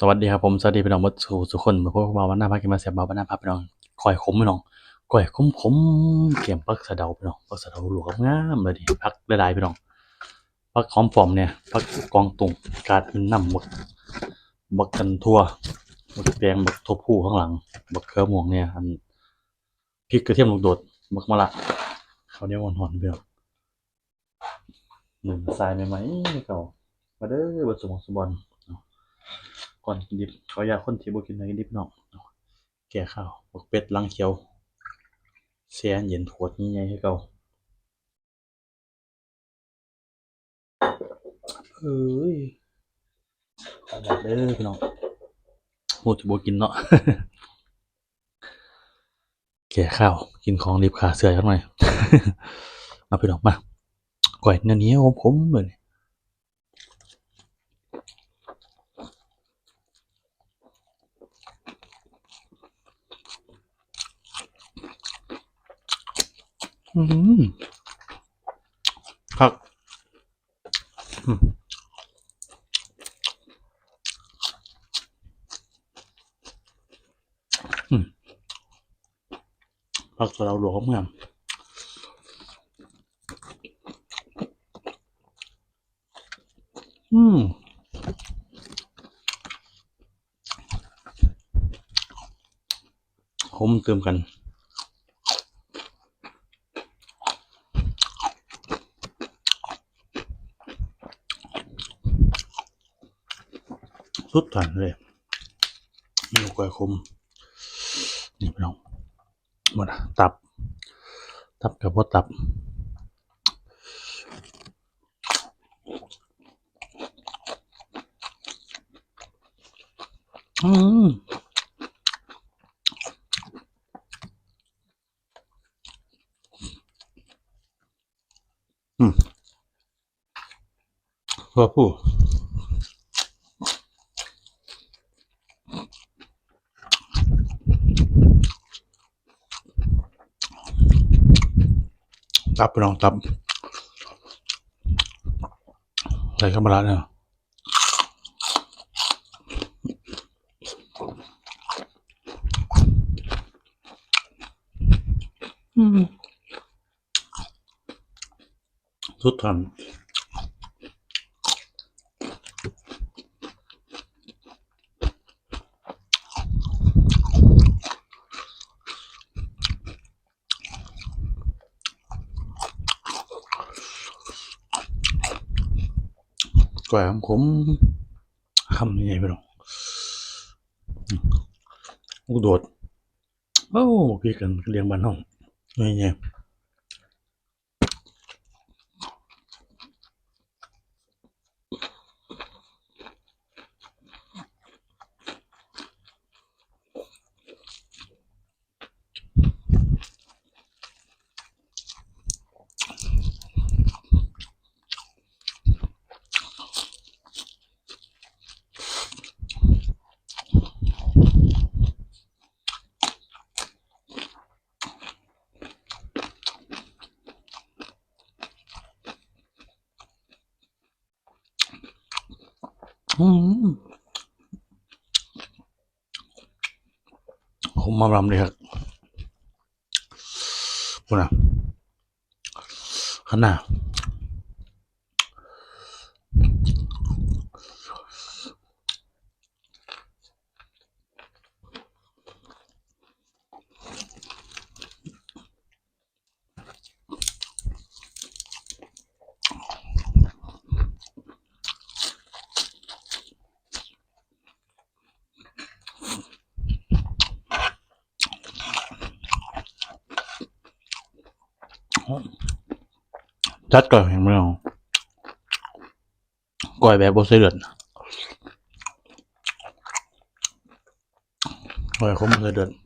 สวัสดีครับผมสวัสดีพี่น้องหมดสู่สุกคนมาพบกับเบาวันหน้าพักกินมาเสียบเบาวันหน้าพักพี่น้องก่อยขมพี่น้องก่อยขมขมเกี่ยมปักสะเดาพี่น้องปักสะเดาหลวงงามเลยดิพักหลายๆพี่น้องพักหอมปลอมเนี่ยพักกองตุงกาดเป็นน้ำบักบักกันทั่วบักแดงบักทบผู้ข้างหลังบักเขือม่วงเนี่ยอันพริกกระเทียมลูกโดดบักมะละเขาเนี้ยวหอนๆพี่น้องหนึ่งทรายใหม่ๆเก่ามาเด้อบนสมองสมบอล ก่อนกินดิบขออยากคนที่บ่กินเนื้อกินดิบเนาะแก่ข้าวบกเป็ดลังเขียวแช่เย็นขวดใหญ่ๆให้เก่าเอ้ยขออกเด้อพี่น้องโหที่บ่กินเนาะแก่ข้าวกินของดิบขาเสือจักหน่อยมาพี่น้องมาก่อยเนื้อเนียวผมเลย ครับผักสะเราหลวงงามอืมผมเติมกัน สุดทันเลยนี่กวยคม นี่พี่น้องหมดตับ ตับกับพวตับอืมอืมว่าผู้ ตับไปลองตับใส่เข้ามาแล้วเนี่ยอืมสุดทัน กล้วยของผมคำยังไงไปลองลูกโดดโอ้พี่กันเลี้ยงบ้านห้องนี่ไง ผมมาลำเลยครับคุณอะขนาด ชัดก่อนเห็นไหมน้องก่อยแบบบใส่เดือดก่อยขม่ใส่เดือดแต่พักเราลวยอร์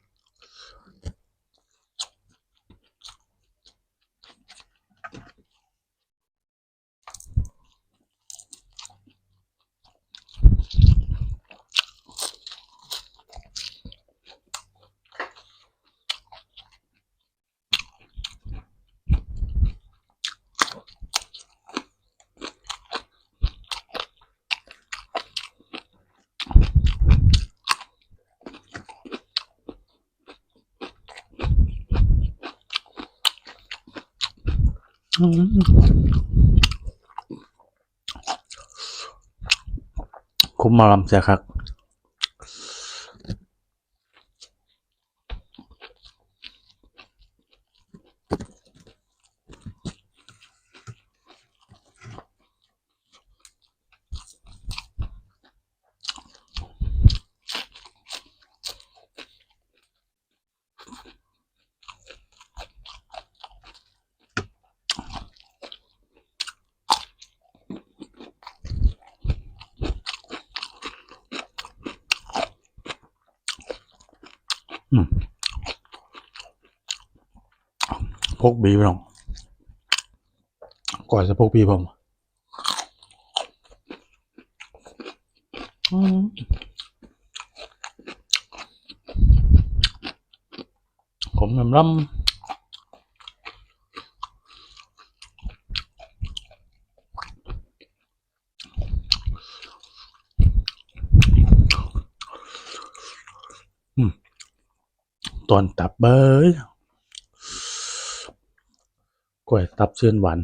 คุ้มมาลำเสียครับ พกบีไปน้องก่อนจะพกบีผมอืมผมลำลำ ตอนตับเบยกล้วยตับเชื่อนหวาน